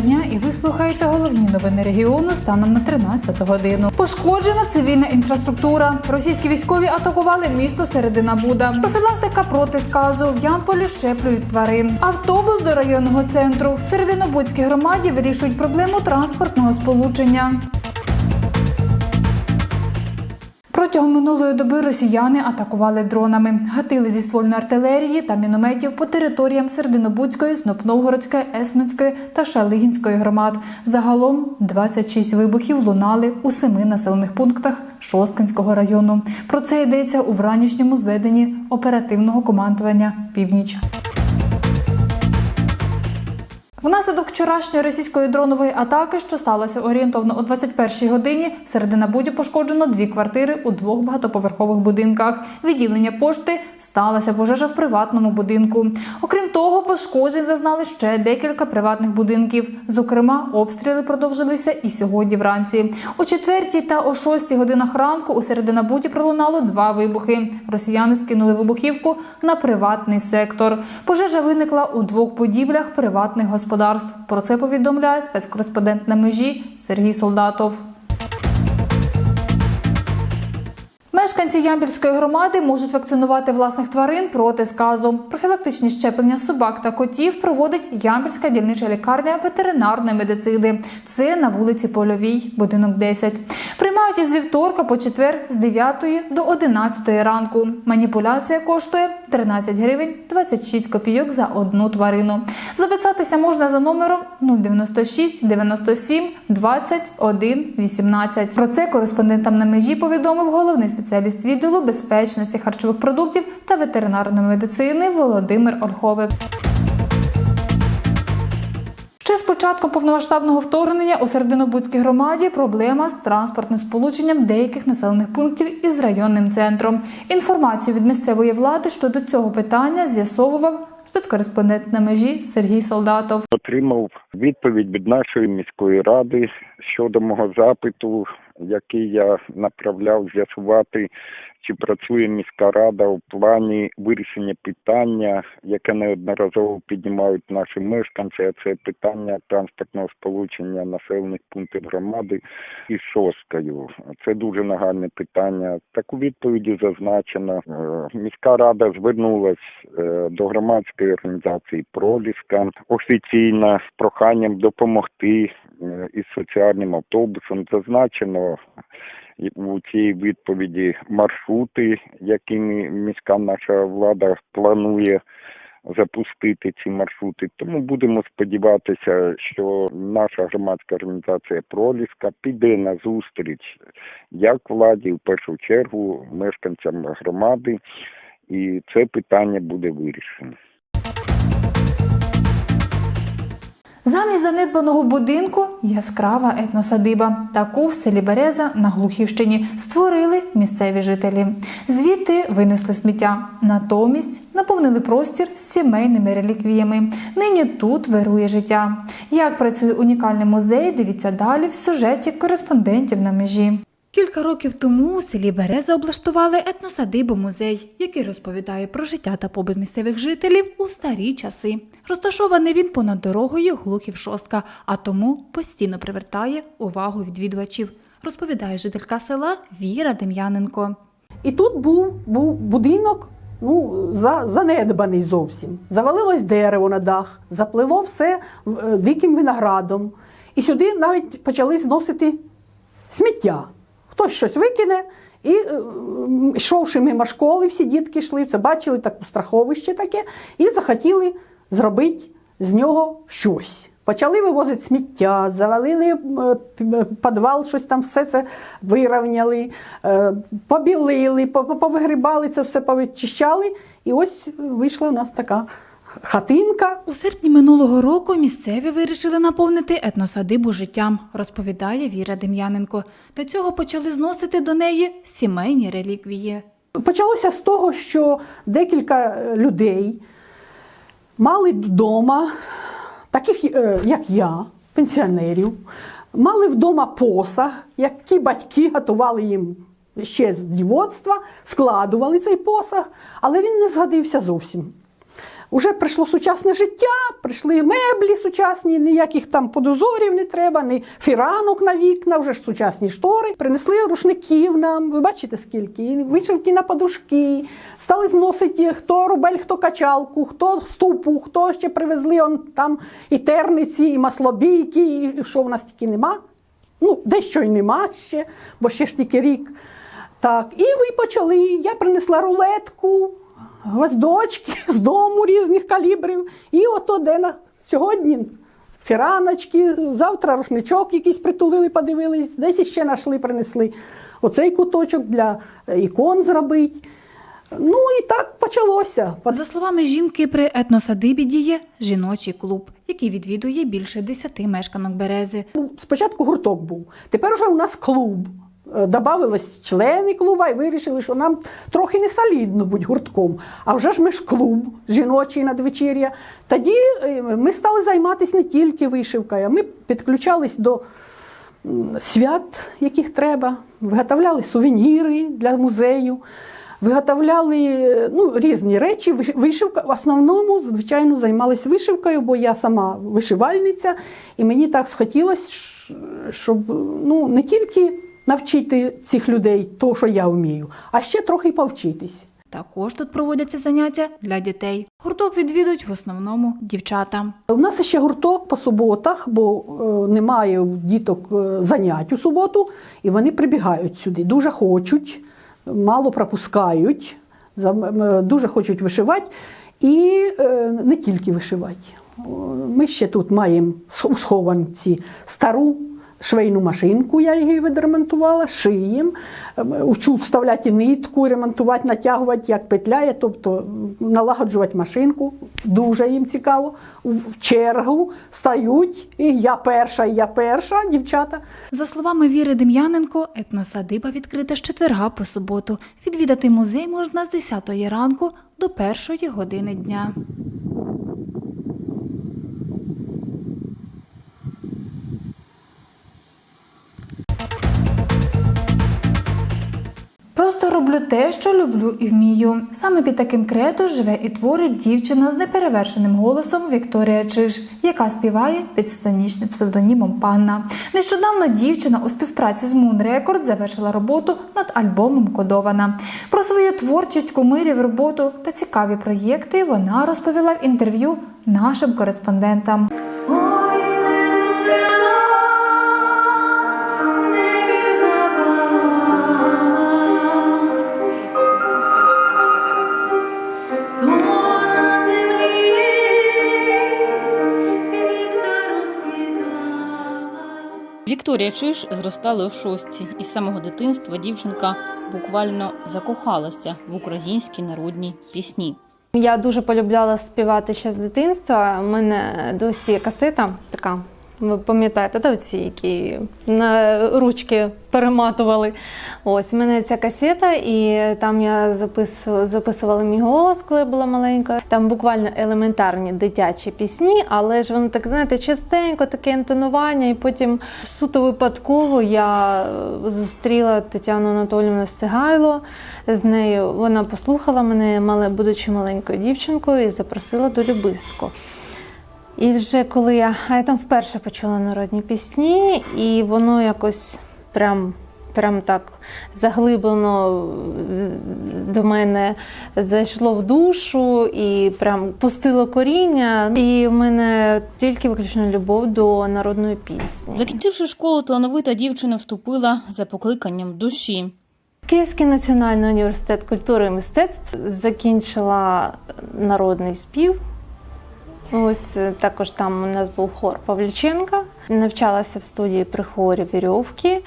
дня і ви слухаєте головні новини регіону станом на 13 годину. Пошкоджена цивільна інфраструктура. Російські військові атакували місто Середина Буда. Профілактика проти сказу. В Ямполі щеплюють тварин. Автобус до районного центру. В Серединобудській громаді вирішують проблему транспортного сполучення. Протягом минулої доби росіяни атакували дронами, гатили зі ствольної артилерії та мінометів по територіям Серединобудської, Снопновгородської, Есменської та Шалигінської громад. Загалом 26 вибухів лунали у семи населених пунктах Шосткинського району. Про це йдеться у вранішньому зведенні оперативного командування Північ. Внаслідок вчорашньої російської дронової атаки, що сталося орієнтовно о 21-й годині, в Серединабуді пошкоджено дві квартири у двох багатоповерхових будинках. Відділення пошти сталася пожежа в приватному будинку. Окрім того, пошкоджень зазнали ще декілька приватних будинків. Зокрема, обстріли продовжилися і сьогодні вранці. О 4 та о 6 годинах ранку у Серединабуді пролунало два вибухи. Росіяни скинули вибухівку на приватний сектор. Пожежа виникла у двох будівлях приватних господарств. Про це повідомляє спецкореспондент на межі Сергій Солдатов. Мешканці Ямпільської громади можуть вакцинувати власних тварин проти сказу. Профілактичні щеплення собак та котів проводить Ямпільська дільнича лікарня ветеринарної медицини. Це на вулиці Польовій, будинок 10. Приймають із вівторка по четвер з 9 до 11 ранку. Маніпуляція коштує 13 гривень 26 копійок за одну тварину. Записатися можна за номером 096 97 21 18. Про це кореспондентам на межі повідомив головний спеціаліст відділу безпечності харчових продуктів та ветеринарної медицини Володимир Ольховик. Початком повномасштабного вторгнення у Серединобудській громаді проблема з транспортним сполученням деяких населених пунктів із районним центром. Інформацію від місцевої влади щодо цього питання з'ясовував спецкореспондент на межі Сергій Солдатов. Отримав відповідь від нашої міської ради щодо мого запиту, який я направляв з'ясувати, чи працює міська рада у плані вирішення питання, яке неодноразово піднімають наші мешканці. а Це питання транспортного сполучення населених пунктів громади із Шосткою. Це дуже нагальне питання. Так у відповіді зазначено, е, міська рада звернулась е, до громадської організації Проліска офіційно з проханням допомогти е, із соціальним автобусом. Зазначено у цій відповіді маршрути, якими міська наша влада планує запустити ці маршрути. Тому будемо сподіватися, що наша громадська організація Проліска піде на зустріч як владі, в першу чергу, мешканцям громади, і це питання буде вирішено. Замість занедбаного будинку яскрава етносадиба. Таку в селі Береза на Глухівщині створили місцеві жителі. Звідти винесли сміття. Натомість наповнили простір сімейними реліквіями. Нині тут вирує життя. Як працює унікальний музей, дивіться далі в сюжеті кореспондентів на межі. Кілька років тому у селі Береза облаштували етносадибу музей, який розповідає про життя та побут місцевих жителів у старі часи. Розташований він понад дорогою Глухів Шостка, а тому постійно привертає увагу відвідувачів, розповідає жителька села Віра Дем'яненко. І тут був, був будинок ну, за, занедбаний зовсім. Завалилось дерево на дах, заплило все е, диким виноградом. І сюди навіть почали зносити сміття. Хтось щось викине, і е, йшовши мимо школи, всі дітки йшли, це бачили таке страховище таке, і захотіли зробити з нього щось. Почали вивозити сміття, завалили е, підвал, щось там все це вирівняли, е, побілили, по- по- повигрібали це все, повичищали. І ось вийшла у нас така хатинка. У серпні минулого року місцеві вирішили наповнити етносадибу життям, розповідає Віра Дем'яненко. Для цього почали зносити до неї сімейні реліквії. Почалося з того, що декілька людей мали вдома, таких е, як я, пенсіонерів, мали вдома посаг, які батьки готували їм ще з дівоцтва, складували цей посаг, але він не згодився зовсім. Уже прийшло сучасне життя, прийшли меблі сучасні, ніяких там подозорів не треба, ні фіранок на вікна, вже ж сучасні штори. Принесли рушників нам. Ви бачите скільки? Вишивки на подушки. Стали зносити хто рубель, хто качалку, хто ступу, хто ще привезли он там і терниці, і маслобійки, і що в нас тільки нема. Ну, дещо й нема ще, бо ще ж тільки рік. Так, і ви почали. Я принесла рулетку, гвоздочки з дому різних калібрів. І ото де на сьогодні фіраночки, завтра рушничок якийсь притулили, подивились, десь іще знайшли, принесли. Оцей куточок для е, ікон зробити. Ну і так почалося. За словами жінки, при етносадибі діє жіночий клуб, який відвідує більше десяти мешканок берези. Ну, Спочатку гурток був, тепер вже у нас клуб. Е, Добавились члени клуба і вирішили, що нам трохи не солідно бути гуртком. А вже ж ми ж клуб жіночий надвечір'я. Тоді е, ми стали займатися не тільки вишивкою, ми підключались до свят, яких треба, виготовляли сувеніри для музею. Виготовляли ну, різні речі. Вишивка в основному, звичайно, займалась вишивкою, бо я сама вишивальниця, і мені так схотілося, щоб ну, не тільки навчити цих людей того, що я вмію, а ще трохи повчитись. Також тут проводяться заняття для дітей. Гурток відвідують в основному дівчата. У нас ще гурток по суботах, бо е, немає діток е, занять у суботу, і вони прибігають сюди. Дуже хочуть, мало пропускають, е, дуже хочуть вишивати. І не тільки вишивати. Ми ще тут маємо у схованці стару швейну машинку, я її відремонтувала, шиєм, ем, учу вставляти нитку, ремонтувати, натягувати, як петляє, тобто налагоджувати машинку. Дуже їм цікаво. В чергу стають, і я перша, і я перша, дівчата. За словами Віри Дем'яненко, етносадиба відкрита з четверга по суботу. Відвідати музей можна з 10 ранку до 1 години дня. Роблю те, що люблю і вмію. Саме під таким крето живе і творить дівчина з неперевершеним голосом Вікторія Чиж, яка співає під сценічним псевдонімом Панна. Нещодавно дівчина у співпраці з Moon Records завершила роботу над альбомом Кодована. Про свою творчість, кумирів, роботу та цікаві проєкти вона розповіла в інтерв'ю нашим кореспондентам. Вікторія Чиж зростала у шостці, і з самого дитинства дівчинка буквально закохалася в українські народні пісні. Я дуже полюбляла співати ще з дитинства. У мене досі касета така. Ви пам'ятаєте, да, ці, які на ручки перематували. Ось у мене ця касета, і там я записувала, записувала мій голос, коли я була маленька. Там буквально елементарні дитячі пісні, але ж воно так, знаєте, частенько таке інтонування. І потім суто випадково я зустріла Тетяну Анатоліївну Стигайло. З нею вона послухала мене, будучи маленькою дівчинкою, і запросила до Любистку. І вже коли я, а я там вперше почула народні пісні, і воно якось прям, прям так заглиблено е, до мене зайшло в душу і прям пустило коріння. І в мене тільки виключно любов до народної пісні. Закінчивши школу, талановита дівчина вступила за покликанням душі. Київський національний університет культури і мистецтв закінчила народний спів. Ось е, також там у нас був хор Павлюченка. Навчалася в студії при хорі Вірьовки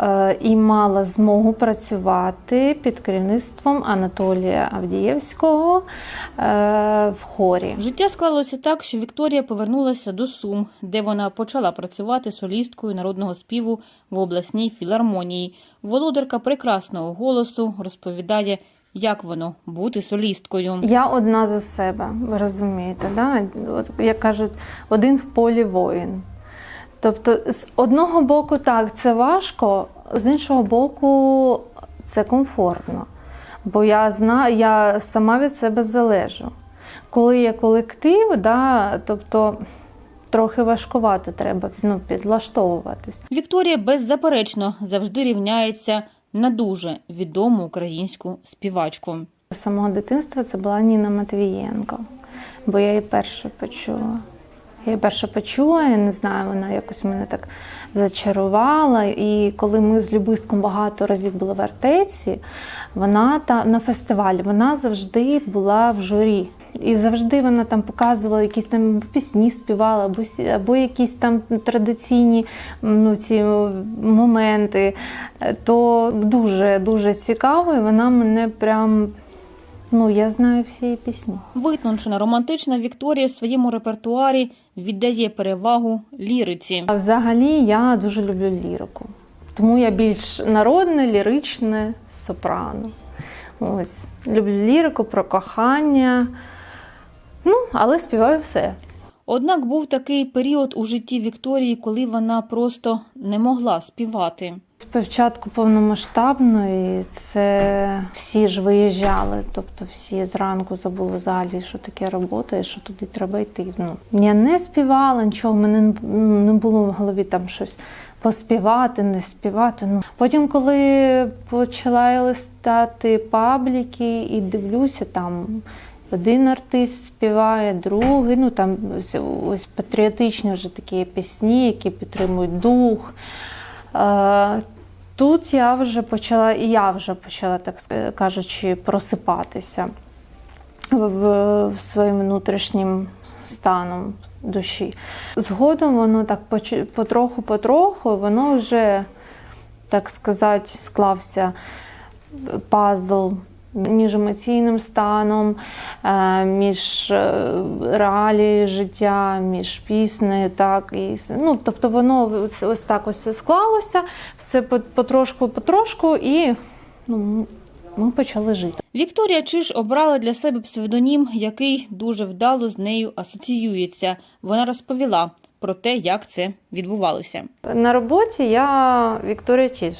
е, і мала змогу працювати під керівництвом Анатолія Авдієвського е, в хорі. Життя склалося так, що Вікторія повернулася до Сум, де вона почала працювати солісткою народного співу в обласній філармонії. Володарка прекрасного голосу розповідає, як воно бути солісткою. Я одна за себе, ви розумієте, да? От, як кажуть, один в полі воїн. Тобто, з одного боку, так, це важко, з іншого боку, це комфортно. Бо я знаю, я сама від себе залежу. коли є колектив, да, тобто трохи важкувато треба ну, підлаштовуватись. Вікторія беззаперечно завжди рівняється на дуже відому українську співачку. З самого дитинства це була Ніна Матвієнко, бо я її перше почула. Я її перше почула, я не знаю, вона якось мене так зачарувала. І коли ми з Любиском багато разів були в артеці, вона та на фестивалі вона завжди була в журі. І завжди вона там показувала якісь там пісні, співала, або, або якісь там традиційні ну, ці моменти. Е, То дуже дуже цікаво, і вона мене прям. Ну, я знаю всі її пісні. Витончена романтична Вікторія в своєму репертуарі віддає перевагу ліриці. А взагалі я дуже люблю лірику. Тому я більш народне, ліричне сопрано. Ось. Люблю лірику про кохання. Ну, але співаю все. Однак був такий період у житті Вікторії, коли вона просто не могла співати. Спочатку повномасштабної це всі ж виїжджали, тобто всі зранку забули взагалі, що таке робота і що туди треба йти. Ну я не співала нічого, в мене не було в голові там щось поспівати, не співати. Ну потім, коли почала я листати пабліки і дивлюся там. Один артист співає, другий, ну там ось, патріотичні вже такі пісні, які підтримують дух. Е, Тут я вже почала, і я вже почала, так кажучи, просипатися в, в, в своїм внутрішнім станом душі. Згодом воно так потроху-потроху, воно вже, так сказати, склався пазл між емоційним станом, е, між е, реалією життя, між піснею, так і ну, тобто воно ось- так ось склалося, все потрошку-потрошку, і ну, ми почали жити. Вікторія Чиж обрала для себе псевдонім, який дуже вдало з нею асоціюється. Вона розповіла про те, як це відбувалося. На роботі я Вікторія Чіж.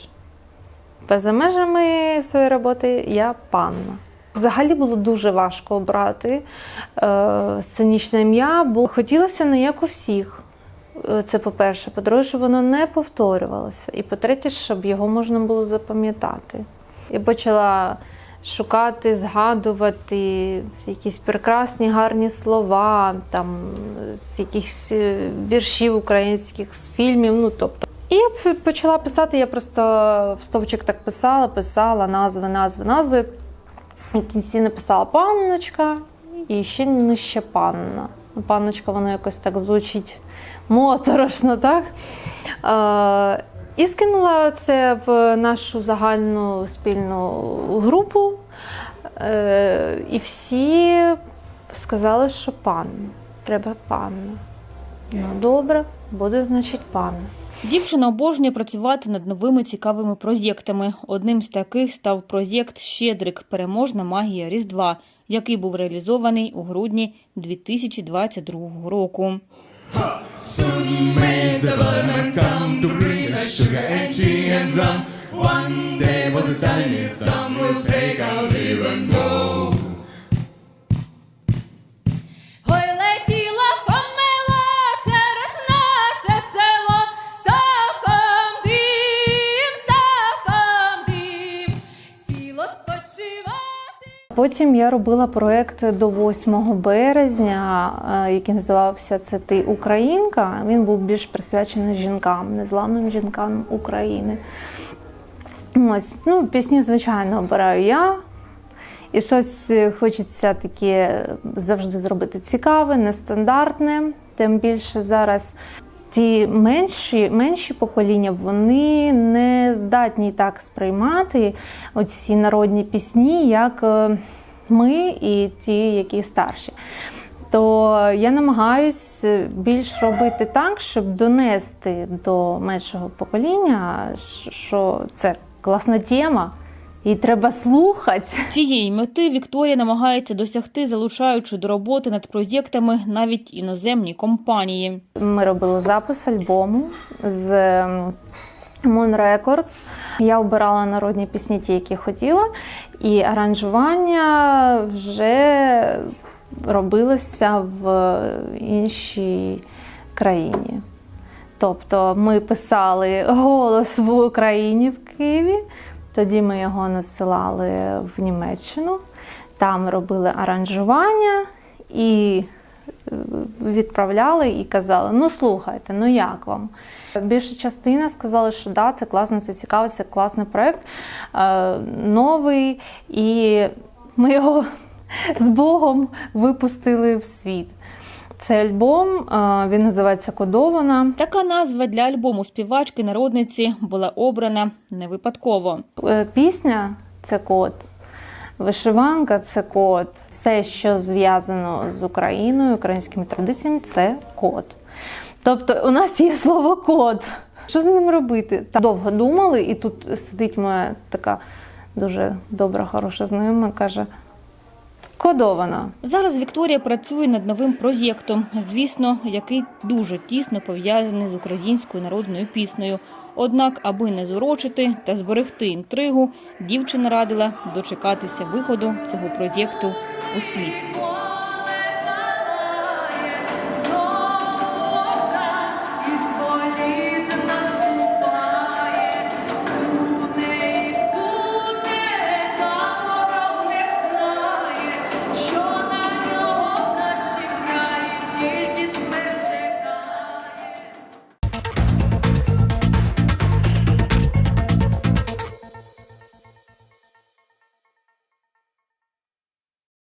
Поза межами своєї роботи я панна. Взагалі було дуже важко обрати е, сценічне ім'я, бо хотілося не як у всіх. Е, Це по-перше. По-друге, щоб воно не повторювалося. І по-третє, щоб його можна було запам'ятати. І почала шукати, згадувати якісь прекрасні гарні слова, там з якихось е, віршів українських, з фільмів. Ну тобто. І я почала писати. Я просто в стовпчик так писала, писала назви, назви, назви. І кінці написала панночка і ще нижче панна. Панночка, воно якось так звучить моторошно, так? Е, і скинула це в нашу загальну спільну групу. Е, і всі сказали, що панна. Треба панна. Ну, добре, буде, значить, панна. Дівчина обожнює працювати над новими цікавими проєктами. Одним з таких став проєкт Щедрик Переможна магія Різдва, який був реалізований у грудні 2022 року. One day was Потім я робила проект до 8 березня, е, який називався Це ти Українка. Він був більш присвячений жінкам, незламним жінкам України. Ось, ну, пісні, звичайно, обираю я. І щось е, хочеться таке завжди зробити цікаве, нестандартне. Тим більше зараз ті менші, менші покоління вони не здатні так сприймати оці народні пісні, як е, ми і ті, які старші. То я намагаюсь більш робити так, щоб донести до меншого покоління, що це класна тема, і треба слухати. Цієї мети Вікторія намагається досягти, залучаючи до роботи над проєктами навіть іноземні компанії. Ми робили запис альбому з ем, Moon Records. Я обирала народні пісні, ті, які хотіла, і аранжування вже робилося в іншій країні. Тобто ми писали голос в Україні в Києві, тоді ми його насилали в Німеччину, там робили аранжування і е, відправляли і казали: ну слухайте, ну як вам? Більша частина сказали, що да, це класно, це цікаво, це класний проєкт, е, новий, і ми його з Богом випустили в світ. Цей альбом він називається Кодована. Така назва для альбому співачки народниці була обрана не випадково. Е, Пісня це код, вишиванка це код. Все, що зв'язано з Україною, українськими традиціями, це код. Тобто у нас є слово код. Що з ним робити? Та довго думали, і тут сидить моя така дуже добра, хороша знайома, каже: кодована. Зараз Вікторія працює над новим проєктом, звісно, який дуже тісно пов'язаний з українською народною піснею. Однак, аби не зурочити та зберегти інтригу, дівчина радила дочекатися виходу цього проєкту у світ.